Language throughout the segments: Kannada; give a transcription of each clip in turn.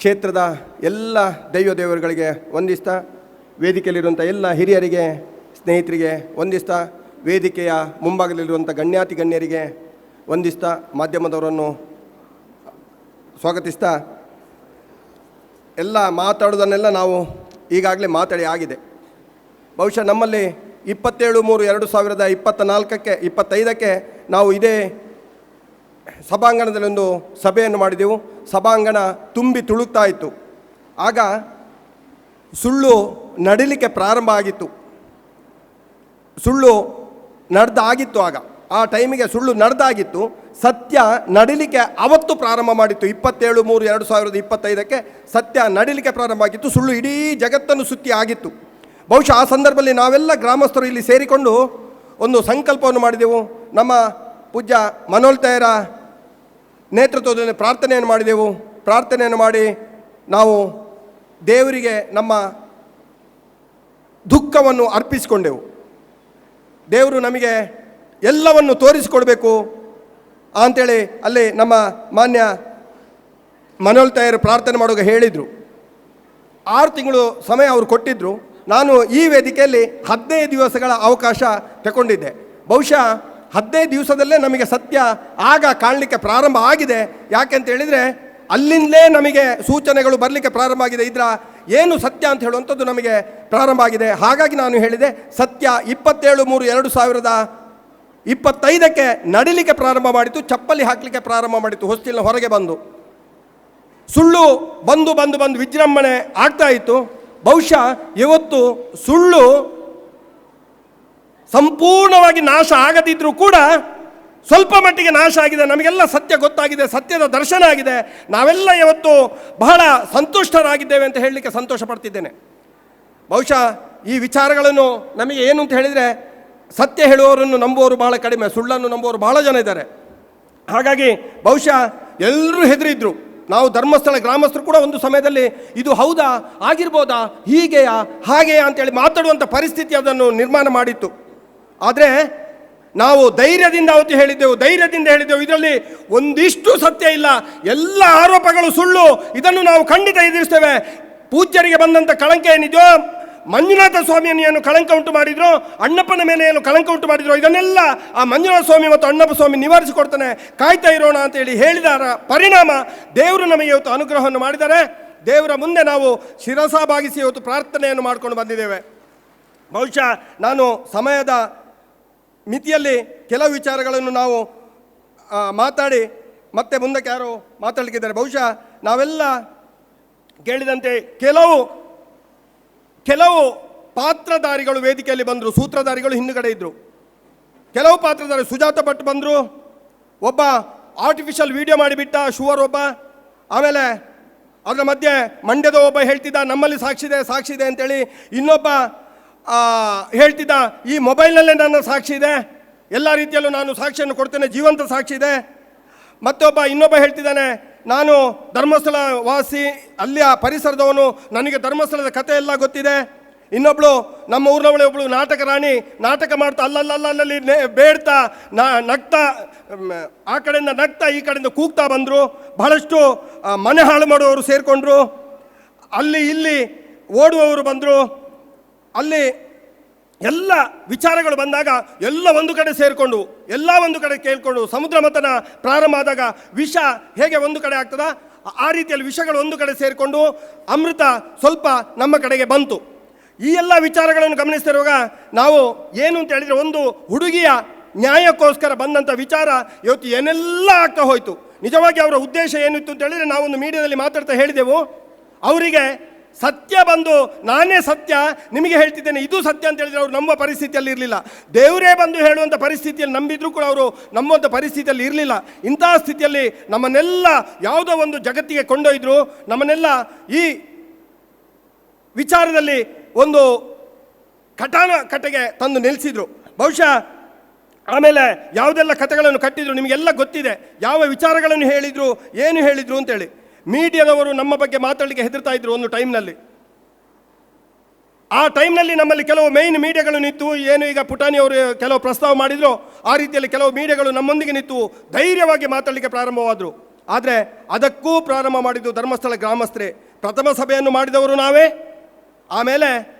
ಕ್ಷೇತ್ರದ ಎಲ್ಲ ದೈವ ದೇವರುಗಳಿಗೆ ವಂದಿಸ್ತಾ ವೇದಿಕೆಯಲ್ಲಿರುವಂಥ ಎಲ್ಲ ಹಿರಿಯರಿಗೆ, ಸ್ನೇಹಿತರಿಗೆ ವಂದಿಸ್ತಾ ವೇದಿಕೆಯ ಮುಂಭಾಗದಲ್ಲಿರುವಂಥ ಗಣ್ಯಾತಿ ಗಣ್ಯರಿಗೆ ವಂದಿಸ್ತಾ ಮಾಧ್ಯಮದವರನ್ನು ಸ್ವಾಗತಿಸ್ತಾ ಎಲ್ಲ ಮಾತಾಡೋದನ್ನೆಲ್ಲ ನಾವು ಈಗಾಗಲೇ ಮಾತಾಡಿ ಆಗಿದೆ. ಬಹುಶಃ ನಮ್ಮಲ್ಲಿ ಇಪ್ಪತ್ತೇಳು ಮೂರು ಎರಡು ಸಾವಿರದ ಇಪ್ಪತ್ತ ನಾಲ್ಕಕ್ಕೆ ಇಪ್ಪತ್ತೈದಕ್ಕೆ ನಾವು ಇದೇ ಸಭಾಂಗಣದಲ್ಲಿ ಒಂದು ಸಭೆಯನ್ನು ಮಾಡಿದೆವು. ಸಭಾಂಗಣ ತುಂಬಿ ತುಳುಕ್ತಾ ಇತ್ತು ಆಗ ಸುಳ್ಳು ನಡಿಲಿಕ್ಕೆ ಪ್ರಾರಂಭ ಆಗಿತ್ತು. ಸುಳ್ಳು ನಡೆದಾಗಿತ್ತು ಆಗ. ಆ ಟೈಮಿಗೆ ಸುಳ್ಳು ನಡೆದಾಗಿತ್ತು. ಸತ್ಯ ನಡಿಲಿಕ್ಕೆ ಅವತ್ತು ಪ್ರಾರಂಭ ಮಾಡಿತ್ತು. ಇಪ್ಪತ್ತೇಳು ಮೂರು ಎರಡು ಸಾವಿರದ ಇಪ್ಪತ್ತೈದಕ್ಕೆ ಸತ್ಯ ನಡಿಲಿಕ್ಕೆ ಪ್ರಾರಂಭ ಆಗಿತ್ತು. ಸುಳ್ಳು ಇಡೀ ಜಗತ್ತನ್ನು ಸುತ್ತಿ ಆಗಿತ್ತು. ಬಹುಶಃ ಆ ಸಂದರ್ಭದಲ್ಲಿ ನಾವೆಲ್ಲ ಗ್ರಾಮಸ್ಥರು ಇಲ್ಲಿ ಸೇರಿಕೊಂಡು ಒಂದು ಸಂಕಲ್ಪವನ್ನು ಮಾಡಿದೆವು. ನಮ್ಮ ಪೂಜ್ಯ ಮನೋಲ್ ತಯ್ಯರ ನೇತೃತ್ವದಲ್ಲಿ ಪ್ರಾರ್ಥನೆಯನ್ನು ಮಾಡಿದೆವು. ಪ್ರಾರ್ಥನೆಯನ್ನು ಮಾಡಿ ನಾವು ದೇವರಿಗೆ ನಮ್ಮ ದುಃಖವನ್ನು ಅರ್ಪಿಸಿಕೊಂಡೆವು. ದೇವರು ನಮಗೆ ಎಲ್ಲವನ್ನು ತೋರಿಸಿಕೊಡಬೇಕು ಅಂಥೇಳಿ ಅಲ್ಲಿ ನಮ್ಮ ಮಾನ್ಯ ಮನೋಲ್ ತಯಾರು ಪ್ರಾರ್ಥನೆ ಮಾಡುವಾಗ ಹೇಳಿದರು. ಆರು ತಿಂಗಳು ಸಮಯ ಅವರು ಕೊಟ್ಟಿದ್ದರು ನಾನು ಈ ವೇದಿಕೆಯಲ್ಲಿ ಹದಿನೈದು ದಿವಸಗಳ ಅವಕಾಶ ತಗೊಂಡಿದ್ದೆ. ಬಹುಶಃ ಹದಿನೈದು ದಿವಸದಲ್ಲೇ ನಮಗೆ ಸತ್ಯ ಆಗ ಕಾಣಲಿಕ್ಕೆ ಪ್ರಾರಂಭ ಆಗಿದೆ. ಯಾಕೆಂತ ಹೇಳಿದರೆ, ಅಲ್ಲಿಂದಲೇ ನಮಗೆ ಸೂಚನೆಗಳು ಬರಲಿಕ್ಕೆ ಪ್ರಾರಂಭ ಆಗಿದೆ. ಇದರ ಏನು ಸತ್ಯ ಅಂತ ಹೇಳುವಂಥದ್ದು ನಮಗೆ ಪ್ರಾರಂಭ ಆಗಿದೆ. ಹಾಗಾಗಿ ನಾನು ಹೇಳಿದೆ, ಸತ್ಯ ಇಪ್ಪತ್ತೇಳು ಮೂರು ಎರಡು ಸಾವಿರದ ಇಪ್ಪತ್ತೈದಕ್ಕೆ ನಡಿಲಿಕ್ಕೆ ಪ್ರಾರಂಭ ಮಾಡಿತು, ಚಪ್ಪಲಿ ಹಾಕಲಿಕ್ಕೆ ಪ್ರಾರಂಭ ಮಾಡಿತು, ಹೊಸ್ತಿಲಿನ ಹೊರಗೆ ಬಂದು. ಸುಳ್ಳು ಬಂದು ಬಂದು ಬಂದು ವಿಜೃಂಭಣೆ ಆಗ್ತಾ ಇತ್ತು. ಬಹುಶಃ ಇವತ್ತು ಸುಳ್ಳು ಸಂಪೂರ್ಣವಾಗಿ ನಾಶ ಆಗದಿದ್ರೂ ಕೂಡ ಸ್ವಲ್ಪ ಮಟ್ಟಿಗೆ ನಾಶ ಆಗಿದೆ, ನಮಗೆಲ್ಲ ಸತ್ಯ ಗೊತ್ತಾಗಿದೆ, ಸತ್ಯದ ದರ್ಶನ ಆಗಿದೆ. ನಾವೆಲ್ಲ ಇವತ್ತು ಬಹಳ ಸಂತುಷ್ಟರಾಗಿದ್ದೇವೆ ಅಂತ ಹೇಳಲಿಕ್ಕೆ ಸಂತೋಷ ಪಡ್ತಿದ್ದೇನೆ ಬಹುಶಃ ಈ ವಿಚಾರಗಳನ್ನು ನಮಗೆ ಏನು ಅಂತ ಹೇಳಿದರೆ, ಸತ್ಯ ಹೇಳುವವರನ್ನು ನಂಬುವವರು ಬಹಳ ಕಡಿಮೆ, ಸುಳ್ಳನ್ನು ನಂಬುವವರು ಬಹಳ ಜನ ಇದ್ದಾರೆ. ಹಾಗಾಗಿ ಬಹುಶಃ ಎಲ್ಲರೂ ಹೆದರಿದ್ರು. ನಾವು ಧರ್ಮಸ್ಥಳ ಗ್ರಾಮಸ್ಥರು ಕೂಡ ಒಂದು ಸಮಯದಲ್ಲಿ, ಇದು ಹೌದಾ, ಆಗಿರ್ಬೋದಾ, ಹೀಗೆಯಾ, ಹಾಗೆಯಾ ಅಂತೇಳಿ ಮಾತಾಡುವಂಥ ಪರಿಸ್ಥಿತಿ ಅದನ್ನು ನಿರ್ಮಾಣ ಮಾಡಿತ್ತು. ಆದರೆ ನಾವು ಧೈರ್ಯದಿಂದ ಅವತ್ತು ಹೇಳಿದ್ದೆವು, ಧೈರ್ಯದಿಂದ ಹೇಳಿದ್ದೆವು. ಇದರಲ್ಲಿ ಒಂದಿಷ್ಟು ಸತ್ಯ ಇಲ್ಲ. ಎಲ್ಲ ಆರೋಪಗಳು ಸುಳ್ಳು. ಇದನ್ನು ನಾವು ಖಂಡಿತ ಎದುರಿಸ್ತೇವೆ. ಪೂಜ್ಯರಿಗೆ ಬಂದಂಥ ಕಳಂಕ ಏನಿದೆಯೋ, ಮಂಜುನಾಥ ಸ್ವಾಮಿಯನ್ನು ಏನು ಕಳಂಕ ಉಂಟು ಮಾಡಿದ್ರು, ಅಣ್ಣಪ್ಪನ ಮೇಲೆ ಏನು ಕಳಂಕ ಉಂಟು ಮಾಡಿದ್ರು, ಇದನ್ನೆಲ್ಲ ಆ ಮಂಜುನಾಥ ಸ್ವಾಮಿ ಮತ್ತು ಅಣ್ಣಪ್ಪ ಸ್ವಾಮಿ ನಿವಾರಿಸಿಕೊಡ್ತಾನೆ ಕಾಯ್ತಾ ಇರೋಣ ಅಂತೇಳಿ ಹೇಳಿದಾರ ಪರಿಣಾಮ ದೇವರು ನಮಗೆ ಇವತ್ತು ಅನುಗ್ರಹವನ್ನು ಮಾಡಿದ್ದಾರೆ. ದೇವರ ಮುಂದೆ ನಾವು ಶಿರಸಾಭಾಗಿಸಿ ಇವತ್ತು ಪ್ರಾರ್ಥನೆಯನ್ನು ಮಾಡ್ಕೊಂಡು ಬಂದಿದ್ದೇವೆ. ಬಹುಶಃ ನಾನು ಸಮಯದ ಮಿತಿಯಲ್ಲಿ ಕೆಲವು ವಿಚಾರಗಳನ್ನು ನಾವು ಮಾತಾಡಿ ಮತ್ತೆ ಮುಂದಕ್ಕೆ ಯಾರು ಮಾತಾಡಲಿಕ್ಕಿದ್ದಾರೆ. ಬಹುಶಃ ನಾವೆಲ್ಲ ಕೇಳಿದಂತೆ ಕೆಲವು ಕೆಲವು ಪಾತ್ರಧಾರಿಗಳು ವೇದಿಕೆಯಲ್ಲಿ ಬಂದರು, ಸೂತ್ರಧಾರಿಗಳು ಹಿಂದುಗಡೆ ಇದ್ದರು ಕೆಲವು ಪಾತ್ರಧಾರಿ ಸುಜಾತ ಭಟ್ ಬಂದರು, ಒಬ್ಬ ಆರ್ಟಿಫಿಷಿಯಲ್ ವಿಡಿಯೋ ಮಾಡಿಬಿಟ್ಟ ಶುವರ್ ಒಬ್ಬ, ಆಮೇಲೆ ಅದರ ಮಧ್ಯೆ ಮಂಡ್ಯದ ಒಬ್ಬ ಹೇಳ್ತಿದ್ದ, ನಮ್ಮಲ್ಲಿ ಸಾಕ್ಷಿದೆ ಸಾಕ್ಷಿದೆ ಅಂತೇಳಿ ಇನ್ನೊಬ್ಬ ಹೇಳ್ತಿದ್ದ, ಈ ಮೊಬೈಲ್ನಲ್ಲೇ ನನ್ನ ಸಾಕ್ಷಿ ಇದೆ. ಎಲ್ಲ ರೀತಿಯಲ್ಲೂ ನಾನು ಸಾಕ್ಷಿಯನ್ನು ಕೊಡ್ತೇನೆ, ಜೀವಂತ ಸಾಕ್ಷಿ ಇದೆ. ಮತ್ತೊಬ್ಬ ಇನ್ನೊಬ್ಬ ಹೇಳ್ತಿದ್ದಾನೆ, ನಾನು ಧರ್ಮಸ್ಥಳ ವಾಸಿ, ಅಲ್ಲಿ ಆ ಪರಿಸರದವನು, ನನಗೆ ಧರ್ಮಸ್ಥಳದ ಕಥೆ ಎಲ್ಲ ಗೊತ್ತಿದೆ. ಇನ್ನೊಬ್ಳು, ನಮ್ಮ ಊರಿನವಳೆ ಒಬ್ಳು ನಾಟಕ ರಾಣಿ, ನಾಟಕ ಮಾಡ್ತಾ ಅಲ್ಲಲ್ಲಲ್ಲಲ್ಲಿ ಬೇಡ್ತಾ, ನಾ, ನಗ್ತಾ ಆ ಕಡೆಯಿಂದ ನಗ್ತಾ, ಈ ಕಡೆಯಿಂದ ಕೂಗ್ತಾ ಬಂದರು. ಬಹಳಷ್ಟು ಮನೆ ಹಾಳು ಮಾಡುವವರು ಸೇರಿಕೊಂಡ್ರು. ಅಲ್ಲಿ ಇಲ್ಲಿ ಓಡುವವರು ಬಂದರು. ಅಲ್ಲಿ ಎಲ್ಲ ವಿಚಾರಗಳು ಬಂದಾಗ ಎಲ್ಲ ಒಂದು ಕಡೆ ಸೇರಿಕೊಂಡು, ಎಲ್ಲ ಒಂದು ಕಡೆ ಕೇಳಿಕೊಂಡು ಸಮುದ್ರ ಮತನ ಪ್ರಾರಂಭ ಆದಾಗ ವಿಷ ಹೇಗೆ ಒಂದು ಕಡೆ ಆಗ್ತದ? ಆ ರೀತಿಯಲ್ಲಿ ವಿಷಗಳು ಒಂದು ಕಡೆ ಸೇರಿಕೊಂಡು ಅಮೃತ ಸ್ವಲ್ಪ ನಮ್ಮ ಕಡೆಗೆ ಬಂತು. ಈ ಎಲ್ಲ ವಿಚಾರಗಳನ್ನು ಗಮನಿಸ್ತಿರುವಾಗ ನಾವು ಏನು ಅಂತ ಹೇಳಿದರೆ ಒಂದು ಹುಡುಗಿಯ ನ್ಯಾಯಕ್ಕೋಸ್ಕರ ಬಂದಂಥ ವಿಚಾರ ಇವತ್ತು ಏನೆಲ್ಲ ಆಗ್ತಾ ಹೋಯಿತು. ನಿಜವಾಗಿ ಅವರ ಉದ್ದೇಶ ಏನಿತ್ತು ಅಂತ ಹೇಳಿದರೆ ನಾವೊಂದು ಮೀಡಿಯಾದಲ್ಲಿ ಮಾತಾಡ್ತಾ ಹೇಳಿದೆವು. ಅವರಿಗೆ ಸತ್ಯ ಬಂದು ನಾನೇ ಸತ್ಯ, ನಿಮಗೆ ಹೇಳ್ತಿದ್ದೇನೆ ಇದು ಸತ್ಯ ಅಂತ ಹೇಳಿದರೆ ಅವರು ನಂಬುವ ಪರಿಸ್ಥಿತಿಯಲ್ಲಿ ಇರಲಿಲ್ಲ. ದೇವರೇ ಬಂದು ಹೇಳುವಂಥ ಪರಿಸ್ಥಿತಿಯಲ್ಲಿ ನಂಬಿದ್ರು ಕೂಡ ಅವರು ನಂಬುವಂಥ ಪರಿಸ್ಥಿತಿಯಲ್ಲಿ ಇರಲಿಲ್ಲ. ಇಂತಹ ಸ್ಥಿತಿಯಲ್ಲಿ ನಮ್ಮನ್ನೆಲ್ಲ ಯಾವುದೋ ಒಂದು ಜಗತ್ತಿಗೆ ಕೊಂಡೊಯ್ದರು, ನಮ್ಮನ್ನೆಲ್ಲ ಈ ವಿಚಾರದಲ್ಲಿ ಒಂದು ಕಟಾನ ಕಟ್ಟೆಗೆ ತಂದು ನಿಲ್ಲಿಸಿದ್ರು ಬಹುಶಃ ಆಮೇಲೆ ಯಾವುದೆಲ್ಲ ಕಥೆಗಳನ್ನು ಕಟ್ಟಿದ್ರು ನಿಮಗೆಲ್ಲ ಗೊತ್ತಿದೆ. ಯಾವ ವಿಚಾರಗಳನ್ನು ಹೇಳಿದರು, ಏನು ಹೇಳಿದರು ಅಂತೇಳಿ. ಮೀಡಿಯಾದವರು ನಮ್ಮ ಬಗ್ಗೆ ಮಾತಾಡಲಿಕ್ಕೆ ಹೆದರ್ತಾ ಇದ್ರು ಒಂದು ಟೈಮ್ನಲ್ಲಿ. ಆ ಟೈಮ್ನಲ್ಲಿ ನಮ್ಮಲ್ಲಿ ಕೆಲವು ಮೇಯ್ನ್ ಮೀಡಿಯಾಗಳು ನಿಂತು, ಏನು ಈಗ ಪುಟಾಣಿ ಅವರು ಕೆಲವು ಪ್ರಸ್ತಾವ ಮಾಡಿದ್ರು, ಆ ರೀತಿಯಲ್ಲಿ ಕೆಲವು ಮೀಡಿಯಾಗಳು ನಮ್ಮೊಂದಿಗೆ ನಿಂತು ಧೈರ್ಯವಾಗಿ ಮಾತಾಡಲಿಕ್ಕೆ ಪ್ರಾರಂಭವಾದರು. ಆದರೆ ಅದಕ್ಕೂ ಪ್ರಾರಂಭ ಮಾಡಿದ್ದು ಧರ್ಮಸ್ಥಳ ಗ್ರಾಮಸ್ಥರೇ. ಪ್ರಥಮ ಸಭೆಯನ್ನು ಮಾಡಿದವರು ನಾವೇ. ಆಮೇಲೆ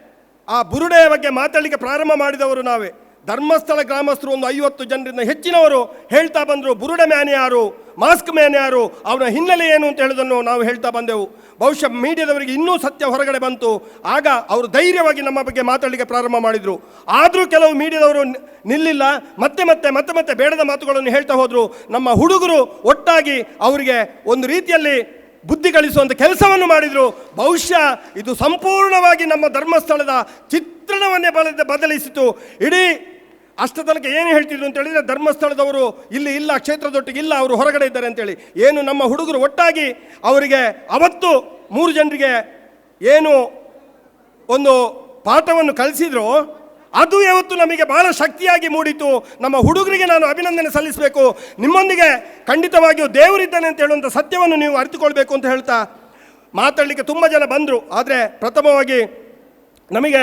ಆ ಬುರುಡೆಯ ಬಗ್ಗೆ ಮಾತಾಡಲಿಕ್ಕೆ ಪ್ರಾರಂಭ ಮಾಡಿದವರು ನಾವೇ. ಧರ್ಮಸ್ಥಳ ಗ್ರಾಮಸ್ಥರು ಒಂದು ಐವತ್ತು ಜನರಿಂದ ಹೆಚ್ಚಿನವರು ಹೇಳ್ತಾ ಬಂದರು, ಬುರುಡೆ ಮ್ಯಾನ್ ಯಾರು? ಮಾಸ್ಕ್ ಮ್ಯಾನ್ ಯಾರು? ಅವನ ಹಿನ್ನೆಲೆ ಏನು ಅಂತ ಹೇಳೋದನ್ನು ನಾವು ಹೇಳ್ತಾ ಬಂದೆವು. ಬಹುಶಃ ಮೀಡಿಯಾದವರಿಗೆ ಇನ್ನೂ ಸತ್ಯ ಹೊರಗಡೆ ಬಂತು. ಆಗ ಅವರು ಧೈರ್ಯವಾಗಿ ನಮ್ಮ ಬಗ್ಗೆ ಮಾತಾಡಲಿಕ್ಕೆ ಪ್ರಾರಂಭ ಮಾಡಿದರು. ಆದರೂ ಕೆಲವು ಮೀಡಿಯಾದವರು ನಿಲ್ಲಿಲ್ಲ. ಮತ್ತೆ ಮತ್ತೆ ಮತ್ತೆ ಮತ್ತೆ ಬೇಡದ ಮಾತುಗಳನ್ನು ಹೇಳ್ತಾ ಹೋದರು. ನಮ್ಮ ಹುಡುಗರು ಒಟ್ಟಾಗಿ ಅವರಿಗೆ ಒಂದು ರೀತಿಯಲ್ಲಿ ಬುದ್ಧಿ ಗಳಿಸುವಂಥ ಕೆಲಸವನ್ನು ಮಾಡಿದರು. ಬಹುಶಃ ಇದು ಸಂಪೂರ್ಣವಾಗಿ ನಮ್ಮ ಧರ್ಮಸ್ಥಳದ ಚಿತ್ರಣವನ್ನೇ ಬದಲಿಸಿತು. ಇಡೀ ಅಷ್ಟ ತನಕ ಏನು ಹೇಳ್ತಿದ್ರು ಅಂತ ಹೇಳಿದ್ರೆ ಧರ್ಮಸ್ಥಳದವರು ಇಲ್ಲಿ ಇಲ್ಲ, ಕ್ಷೇತ್ರದೊಟ್ಟಿಗೆ ಇಲ್ಲ, ಅವರು ಹೊರಗಡೆ ಇದ್ದಾರೆ ಅಂತೇಳಿ. ಏನು ನಮ್ಮ ಹುಡುಗರು ಒಟ್ಟಾಗಿ ಅವರಿಗೆ ಅವತ್ತು ಮೂರು ಜನರಿಗೆ ಏನು ಒಂದು ಪಾಠವನ್ನು ಕಲಿಸಿದ್ರು, ಅದು ಯಾವತ್ತು ನಮಗೆ ಬಹಳ ಶಕ್ತಿಯಾಗಿ ಮೂಡಿತು. ನಮ್ಮ ಹುಡುಗರಿಗೆ ನಾನು ಅಭಿನಂದನೆ ಸಲ್ಲಿಸಬೇಕು. ನಿಮ್ಮೊಂದಿಗೆ ಖಂಡಿತವಾಗಿಯೂ ದೇವರಿದ್ದಾನೆ ಅಂತ ಹೇಳುವಂಥ ಸತ್ಯವನ್ನು ನೀವು ಅರಿತುಕೊಳ್ಬೇಕು ಅಂತ ಹೇಳ್ತಾ ಮಾತಾಡಲಿಕ್ಕೆ ತುಂಬ ಜನ ಬಂದರು. ಆದರೆ ಪ್ರಥಮವಾಗಿ ನಮಗೆ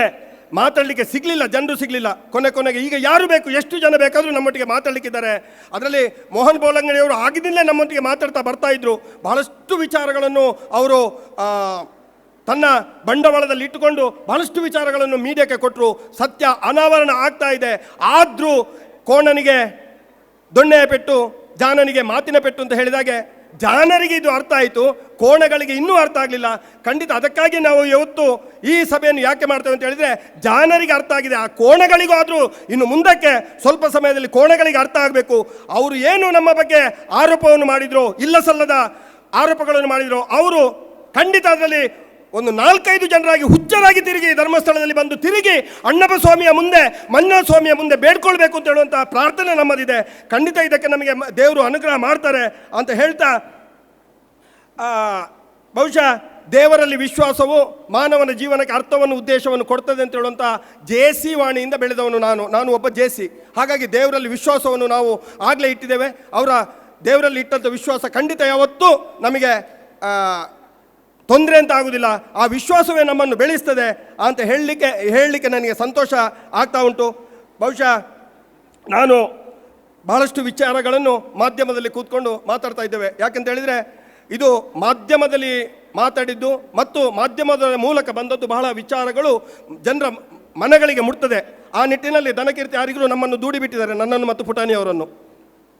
ಮಾತಾಡಲಿಕ್ಕೆ ಸಿಗಲಿಲ್ಲ, ಜನರು ಸಿಗಲಿಲ್ಲ. ಕೊನೆ ಕೊನೆಗೆ ಈಗ ಯಾರು ಬೇಕು, ಎಷ್ಟು ಜನ ಬೇಕಾದರೂ ನಮ್ಮೊಟ್ಟಿಗೆ ಮಾತಾಡಲಿಕ್ಕಿದ್ದಾರೆ. ಅದರಲ್ಲಿ ಮೋಹನ್ ಬೋಲಂಗಡಿಯವರು ಆಗಿದ್ದಲ್ಲೇ ನಮ್ಮೊಟ್ಟಿಗೆ ಮಾತಾಡ್ತಾ ಬರ್ತಾ ಇದ್ರು. ಬಹಳಷ್ಟು ವಿಚಾರಗಳನ್ನು ಅವರು ತನ್ನ ಬಂಡವಾಳದಲ್ಲಿ ಇಟ್ಟುಕೊಂಡು ಬಹಳಷ್ಟು ವಿಚಾರಗಳನ್ನು ಮೀಡಿಯಾಕ್ಕೆ ಕೊಟ್ಟರು ಸತ್ಯ ಅನಾವರಣ ಆಗ್ತಾ ಇದೆ. ಆದರೂ ಕೋಣನಿಗೆ ದೊಣ್ಣೆಯ ಪೆಟ್ಟು, ಜಾನನಿಗೆ ಮಾತಿನ ಪೆಟ್ಟು ಅಂತ ಹೇಳಿದಾಗೆ ಜಾನರಿಗೆ ಇದು ಅರ್ಥ ಆಯಿತು, ಕೋಣಗಳಿಗೆ ಇನ್ನೂ ಅರ್ಥ ಆಗಲಿಲ್ಲ. ಖಂಡಿತ ಅದಕ್ಕಾಗಿ ನಾವು ಇವತ್ತು ಈ ಸಭೆಯನ್ನು ಯಾಕೆ ಮಾಡ್ತೇವೆ ಅಂತ ಹೇಳಿದರೆ, ಜಾನರಿಗೆ ಅರ್ಥ ಆಗಿದೆ. ಆ ಕೋಣಗಳಿಗೂ ಆದರೂ ಇನ್ನು ಮುಂದಕ್ಕೆ ಸ್ವಲ್ಪ ಸಮಯದಲ್ಲಿ ಕೋಣಗಳಿಗೆ ಅರ್ಥ ಆಗಬೇಕು. ಅವರು ಏನು ನಮ್ಮ ಬಗ್ಗೆ ಆರೋಪವನ್ನು ಮಾಡಿದರು ಇಲ್ಲ ಸಲ್ಲದ ಆರೋಪಗಳನ್ನು ಮಾಡಿದರು, ಅವರು ಖಂಡಿತ ಅದರಲ್ಲಿ ಒಂದು ನಾಲ್ಕೈದು ಜನರಾಗಿ ಹುಚ್ಚರಾಗಿ ತಿರುಗಿ ಧರ್ಮಸ್ಥಳದಲ್ಲಿ ಬಂದು ತಿರುಗಿ ಅಣ್ಣಪ್ಪ ಸ್ವಾಮಿಯ ಮುಂದೆ ಮಂಜುನಾಥ ಸ್ವಾಮಿಯ ಮುಂದೆ ಬೇಡ್ಕೊಳ್ಬೇಕು ಅಂತ ಹೇಳುವಂಥ ಪ್ರಾರ್ಥನೆ ನಮ್ಮದಿದೆ. ಖಂಡಿತ ಇದಕ್ಕೆ ನಮಗೆ ದೇವರು ಅನುಗ್ರಹ ಮಾಡ್ತಾರೆ ಅಂತ ಹೇಳ್ತಾ ಬಹುಶಃ ದೇವರಲ್ಲಿ ವಿಶ್ವಾಸವು ಮಾನವನ ಜೀವನಕ್ಕೆ ಅರ್ಥವನ್ನು, ಉದ್ದೇಶವನ್ನು ಕೊಡ್ತದೆ ಅಂತ ಹೇಳುವಂಥ ಜೆ ಸಿ ವಾಣಿಯಿಂದ ಬೆಳೆದವನು ನಾನು ನಾನು ಒಬ್ಬ ಜೆ ಸಿ ಹಾಗಾಗಿ ದೇವರಲ್ಲಿ ವಿಶ್ವಾಸವನ್ನು ನಾವು ಆಗಲೇ ಇಟ್ಟಿದ್ದೇವೆ. ಅವರ ದೇವರಲ್ಲಿ ಇಟ್ಟಂಥ ವಿಶ್ವಾಸ ಖಂಡಿತ ಯಾವತ್ತೂ ನಮಗೆ ತೊಂದರೆ ಅಂತ ಆಗುವುದಿಲ್ಲ ಆ ವಿಶ್ವಾಸವೇ ನಮ್ಮನ್ನು ಬೆಳೆಸ್ತದೆ ಅಂತ ಹೇಳಲಿಕ್ಕೆ ಹೇಳಲಿಕ್ಕೆ ನನಗೆ ಸಂತೋಷ ಆಗ್ತಾ ಉಂಟು. ಬಹುಶಃ ನಾನು ಬಹಳಷ್ಟು ವಿಚಾರಗಳನ್ನು ಮಾಧ್ಯಮದಲ್ಲಿ ಕೂತ್ಕೊಂಡು ಮಾತಾಡ್ತಾ ಇದ್ದೇವೆ. ಯಾಕೆಂತ ಹೇಳಿದರೆ, ಇದು ಮಾಧ್ಯಮದಲ್ಲಿ ಮಾತಾಡಿದ್ದು ಮತ್ತು ಮಾಧ್ಯಮದ ಮೂಲಕ ಬಂದದ್ದು ಬಹಳ ವಿಚಾರಗಳು ಜನರ ಮನಗಳಿಗೆ ಮುಟ್ತದೆ. ಆ ನಿಟ್ಟಿನಲ್ಲಿ ದನಕೀರ್ತಿ ಯಾರಿಗೂ ನಮ್ಮನ್ನು ದೂಡಿಬಿಟ್ಟಿದ್ದಾರೆ ನನ್ನನ್ನು ಮತ್ತು ಪುಟಾಣಿಯವರನ್ನು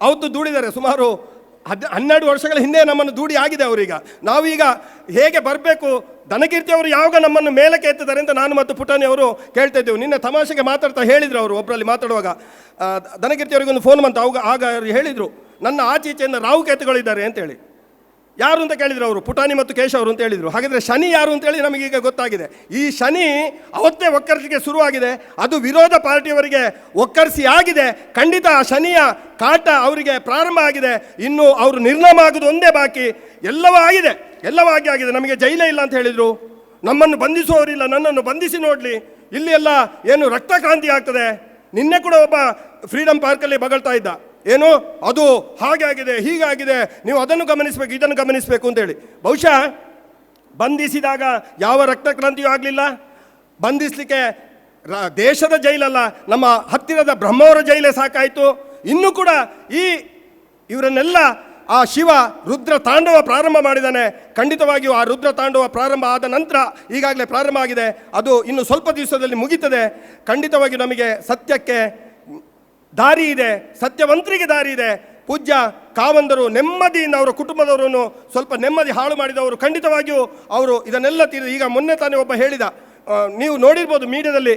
ಅವತ್ತು ದೂಡಿದ್ದಾರೆ ಸುಮಾರು ಹದ್ ಹನ್ನೆರಡು ವರ್ಷಗಳ ಹಿಂದೆ ನಮ್ಮನ್ನು ದೂಡಿ ಆಗಿದೆ ಅವರೀಗ. ನಾವೀಗ ಹೇಗೆ ಬರಬೇಕು? ದನಕೀರ್ತಿ ಅವರು ಯಾವಾಗ ನಮ್ಮನ್ನು ಮೇಲಕ್ಕೆ ಎತ್ತಿದ್ದಾರೆ ಅಂತ ನಾನು ಮತ್ತು ಪುಟಾಣಿ ಅವರು ಕೇಳ್ತಾ ಇದ್ದೇವೆ. ನಿನ್ನೆ ತಮಾಷೆಗೆ ಮಾತಾಡ್ತಾ ಹೇಳಿದರು ಅವರು ಒಬ್ಬರಲ್ಲಿ ಮಾತಾಡುವಾಗ. ದನಕೀರ್ತಿ ಅವರಿಗೊಂದು ಫೋನ್ ಬಂತು. ಅವಾಗ ಆಗ ಅವ್ರು ಹೇಳಿದರು, ನನ್ನ ಆಚೀಚೆಯಿಂದ ರಾವು ಕೇತುಗಳಿದ್ದಾರೆ ಅಂತೇಳಿ. ಯಾರು ಅಂತ ಕೇಳಿದ್ರು ಅವರು? ಪುಟಾಣಿ ಮತ್ತು ಕೇಶವ್ ಅವರು ಅಂತ ಹೇಳಿದರು. ಹಾಗಾದರೆ ಶನಿ ಯಾರು ಅಂತೇಳಿ ನಮಗೀಗ ಗೊತ್ತಾಗಿದೆ. ಈ ಶನಿ ಅವತ್ತೇ ಒಕ್ಕರಿಸಿಗೆ ಶುರುವಾಗಿದೆ. ಅದು ವಿರೋಧ ಪಾರ್ಟಿಯವರಿಗೆ ಒಕ್ಕರಿಸಿ ಆಗಿದೆ. ಖಂಡಿತ ಆ ಶನಿಯ ಕಾಟ ಅವರಿಗೆ ಪ್ರಾರಂಭ ಆಗಿದೆ. ಇನ್ನು ಅವರು ನಿರ್ನಾಮ ಆಗೋದು ಒಂದೇ ಬಾಕಿ. ಎಲ್ಲವೂ ಆಗಿದೆ. ಎಲ್ಲವೂ ಆಗಿ ಆಗಿದೆ. ನಮಗೆ ಜೈಲೇ ಇಲ್ಲ ಅಂತ ಹೇಳಿದರು. ನಮ್ಮನ್ನು ಬಂಧಿಸುವವರಿಲ್ಲ. ನನ್ನನ್ನು ಬಂಧಿಸಿ ನೋಡಲಿ. ಇಲ್ಲಿ ಎಲ್ಲ ಏನು ರಕ್ತಕ್ರಾಂತಿ ಆಗ್ತದೆ. ನಿನ್ನೆ ಕೂಡ ಒಬ್ಬ ಫ್ರೀಡಮ್ ಪಾರ್ಕಲ್ಲಿ ಬಗಳ್ತಾ ಇದ್ದ. ಏನು? ಅದು ಹಾಗೆ ಆಗಿದೆ ಹೀಗಾಗಿದೆ ನೀವು ಅದನ್ನು ಗಮನಿಸಬೇಕು, ಇದನ್ನು ಗಮನಿಸಬೇಕು ಅಂತೇಳಿ. ಬಹುಶಃ ಬಂಧಿಸಿದಾಗ ಯಾವ ರಕ್ತಕ್ರಾಂತಿಯೂ ಆಗಲಿಲ್ಲ. ಬಂಧಿಸಲಿಕ್ಕೆ ರ- ದೇಶದ ಜೈಲಲ್ಲ, ನಮ್ಮ ಹತ್ತಿರದ ಬ್ರಹ್ಮವರ ಜೈಲೇ ಸಾಕಾಯಿತು. ಇನ್ನೂ ಕೂಡ ಈ ಇವರನ್ನೆಲ್ಲ ಆ ಶಿವ ರುದ್ರ ತಾಂಡವ ಪ್ರಾರಂಭ ಮಾಡಿದ್ದಾನೆ ಖಂಡಿತವಾಗಿಯೂ ಆ ರುದ್ರ ತಾಂಡವ ಪ್ರಾರಂಭ ಆದ ನಂತರ ಈಗಾಗಲೇ ಪ್ರಾರಂಭ ಆಗಿದೆ. ಅದು ಇನ್ನು ಸ್ವಲ್ಪ ದಿವಸದಲ್ಲಿ ಮುಗೀತದೆ. ಖಂಡಿತವಾಗಿ ನಮಗೆ ಸತ್ಯಕ್ಕೆ ದಾರಿ ಇದೆ, ಸತ್ಯವಂತರಿಗೆ ದಾರಿ ಇದೆ. ಪೂಜ್ಯ ಕಾವಂದರು ನೆಮ್ಮದಿಯಿಂದ ಅವರ ಕುಟುಂಬದವರನ್ನು ಸ್ವಲ್ಪ ನೆಮ್ಮದಿ ಹಾಳು ಮಾಡಿದವರು ಖಂಡಿತವಾಗಿಯೂ ಅವರು ಇದನ್ನೆಲ್ಲ ತೀರಿ ಈಗ ಮೊನ್ನೆ ತಾನೇ ಒಬ್ಬ ಹೇಳಿದ ನೀವು ನೋಡಿರ್ಬೋದು ಮೀಡಿಯಾದಲ್ಲಿ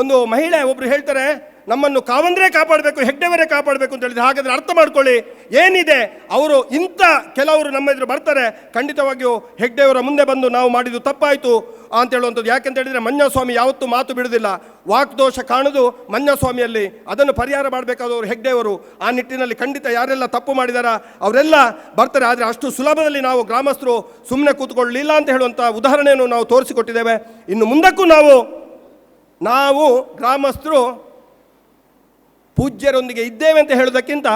ಒಂದು ಮಹಿಳೆ ಒಬ್ಬರು ಹೇಳ್ತಾರೆ ನಮ್ಮನ್ನು ಕಾವಂದ್ರೆ ಕಾಪಾಡಬೇಕು, ಹೆಗ್ಡೆವರೇ ಕಾಪಾಡಬೇಕು ಅಂತ ಹೇಳಿದ್ರೆ ಹಾಗಾದರೆ ಅರ್ಥ ಮಾಡ್ಕೊಳ್ಳಿ. ಏನಿದೆ, ಅವರು ಇಂಥ ಕೆಲವರು ನಮ್ಮ ಎದುರು ಬರ್ತಾರೆ, ಖಂಡಿತವಾಗಿಯೂ ಹೆಗ್ಡೆಯವರ ಮುಂದೆ ಬಂದು ನಾವು ಮಾಡಿದ್ದು ತಪ್ಪಾಯಿತು ಅಂತ ಹೇಳುವಂಥದ್ದು. ಯಾಕೆಂತ ಹೇಳಿದರೆ ಮಂಜಸ್ವಾಮಿ ಯಾವತ್ತೂ ಮಾತು ಬಿಡುವುದಿಲ್ಲ. ವಾಕ್ದೋಷ ಕಾಣುದು ಮಂಜಸ್ವಾಮಿಯಲ್ಲಿ ಅದನ್ನು ಪರಿಹಾರ ಮಾಡಬೇಕಾದವರು ಹೆಗ್ಡೆಯವರು. ಆ ನಿಟ್ಟಿನಲ್ಲಿ ಖಂಡಿತ ಯಾರೆಲ್ಲ ತಪ್ಪು ಮಾಡಿದಾರ, ಅವರೆಲ್ಲ ಬರ್ತಾರೆ. ಆದರೆ ಅಷ್ಟು ಸುಲಭದಲ್ಲಿ ನಾವು ಗ್ರಾಮಸ್ಥರು ಸುಮ್ಮನೆ ಕೂತ್ಕೊಳ್ಳಲಿಲ್ಲ ಅಂತ ಹೇಳುವಂಥ ಉದಾಹರಣೆಯನ್ನು ನಾವು ತೋರಿಸಿಕೊಟ್ಟಿದ್ದೇವೆ. ಇನ್ನು ಮುಂದಕ್ಕೂ ನಾವು ನಾವು ಗ್ರಾಮಸ್ಥರು ಪೂಜ್ಯರೊಂದಿಗೆ ಇದ್ದೇವೆ ಅಂತ ಹೇಳೋದಕ್ಕಿಂತ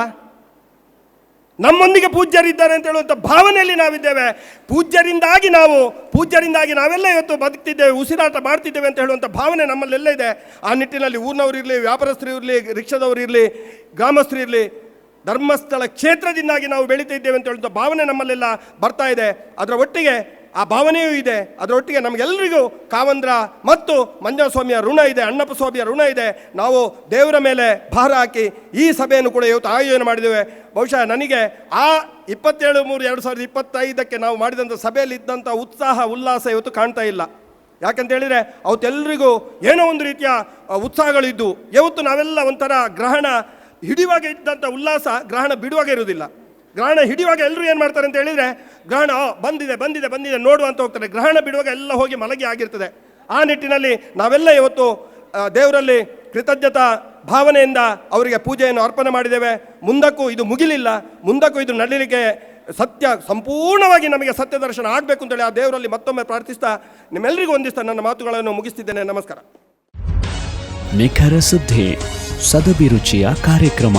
ನಮ್ಮೊಂದಿಗೆ ಪೂಜ್ಯರಿದ್ದಾರೆ ಅಂತ ಹೇಳುವಂಥ ಭಾವನೆಯಲ್ಲಿ ನಾವಿದ್ದೇವೆ. ಪೂಜ್ಯರಿಂದಾಗಿ ನಾವು, ಪೂಜ್ಯರಿಂದಾಗಿ ನಾವೆಲ್ಲ ಇವತ್ತು ಬದುಕ್ತಿದ್ದೇವೆ, ಉಸಿರಾಟ ಮಾಡ್ತಿದ್ದೇವೆ ಅಂತ ಹೇಳುವಂಥ ಭಾವನೆ ನಮ್ಮಲ್ಲೆಲ್ಲ ಇದೆ. ಆ ನಿಟ್ಟಿನಲ್ಲಿ ಊರಿನವರಿರಲಿ ವ್ಯಾಪಾರಸ್ಥರು ಇರಲಿ, ರಿಕ್ಷಾದವರು ಇರಲಿ, ಗ್ರಾಮಸ್ಥರು ಇರಲಿ, ಧರ್ಮಸ್ಥಳ ಕ್ಷೇತ್ರದಿಂದಾಗಿ ನಾವು ಬೆಳೀತಿದ್ದೇವೆ ಅಂತ ಹೇಳುವಂಥ ಭಾವನೆ ನಮ್ಮಲ್ಲೆಲ್ಲ ಬರ್ತಾ ಇದೆ. ಅದರ ಒಟ್ಟಿಗೆ ಆ ಭಾವನೆಯೂ ಇದೆ. ಅದರೊಟ್ಟಿಗೆ ನಮಗೆಲ್ಲರಿಗೂ ಕಾವಂದ್ರ ಮತ್ತು ಮಂಜಸ್ವಾಮಿಯ ಋಣ ಇದೆ ಅಣ್ಣಪ್ಪ ಸ್ವಾಮಿಯ ಋಣ ಇದೆ. ನಾವು ದೇವರ ಮೇಲೆ ಭಾರ ಹಾಕಿ ಈ ಸಭೆಯನ್ನು ಕೂಡ ಇವತ್ತು ಆಯೋಜನೆ ಮಾಡಿದ್ದೇವೆ. ಬಹುಶಃ ನನಗೆ ಆ ಇಪ್ಪತ್ತೇಳು ಮೂರು ಎರಡು ಸಾವಿರದ ಇಪ್ಪತ್ತೈದಕ್ಕೆ ನಾವು ಮಾಡಿದಂಥ ಸಭೆಯಲ್ಲಿ ಇದ್ದಂಥ ಉತ್ಸಾಹ, ಉಲ್ಲಾಸ ಇವತ್ತು ಕಾಣ್ತಾ ಇಲ್ಲ. ಯಾಕಂತ ಹೇಳಿದರೆ ಅವತ್ತೆಲ್ಲರಿಗೂ ಏನೋ ಒಂದು ರೀತಿಯ ಉತ್ಸಾಹಗಳಿದ್ದು. ಇವತ್ತು ನಾವೆಲ್ಲ ಒಂಥರ ಗ್ರಹಣ ಹಿಡಿಯುವಾಗ ಇದ್ದಂಥ ಉಲ್ಲಾಸ ಗ್ರಹಣ ಬಿಡುವಾಗ ಇರುವುದಿಲ್ಲ. ಗ್ರಹಣ ಹಿಡಿಯುವಾಗ ಎಲ್ಲರೂ ಏನು ಮಾಡ್ತಾರೆ ಅಂತ ಹೇಳಿದರೆ, ಗ್ರಹಣ ಬಂದಿದೆ ಬಂದಿದೆ ಬಂದಿದೆ ನೋಡು ಅಂತ ಹೋಗ್ತಾರೆ. ಗ್ರಹಣ ಬಿಡುವಾಗ ಎಲ್ಲ ಹೋಗಿ ಮಲಗಿ ಆಗಿರ್ತದೆ. ಆ ನಿಟ್ಟಿನಲ್ಲಿ ನಾವೆಲ್ಲ ಇವತ್ತು ದೇವರಲ್ಲಿ ಕೃತಜ್ಞತಾ ಭಾವನೆಯಿಂದ ಅವರಿಗೆ ಪೂಜೆಯನ್ನು ಅರ್ಪಣೆ ಮಾಡಿದ್ದೇವೆ. ಮುಂದಕ್ಕೂ ಇದು ಮುಗಿಲಿಲ್ಲ. ಮುಂದಕ್ಕೂ ಇದು ನಡೀಲಿಕ್ಕೆ ಸತ್ಯ, ಸಂಪೂರ್ಣವಾಗಿ ನಮಗೆ ಸತ್ಯ ದರ್ಶನ ಆಗಬೇಕು ಅಂತೇಳಿ ಆ ದೇವರಲ್ಲಿ ಮತ್ತೊಮ್ಮೆ ಪ್ರಾರ್ಥಿಸ್ತಾ ನಿಮ್ಮೆಲ್ಲರಿಗೂ ಒಂದಿಸ್ತಾ ನನ್ನ ಮಾತುಗಳನ್ನು ಮುಗಿಸ್ತಿದ್ದೇನೆ. ನಮಸ್ಕಾರ. ನಿಖರ ಸುದ್ದಿ, ಸದಭಿರುಚಿಯ ಕಾರ್ಯಕ್ರಮ.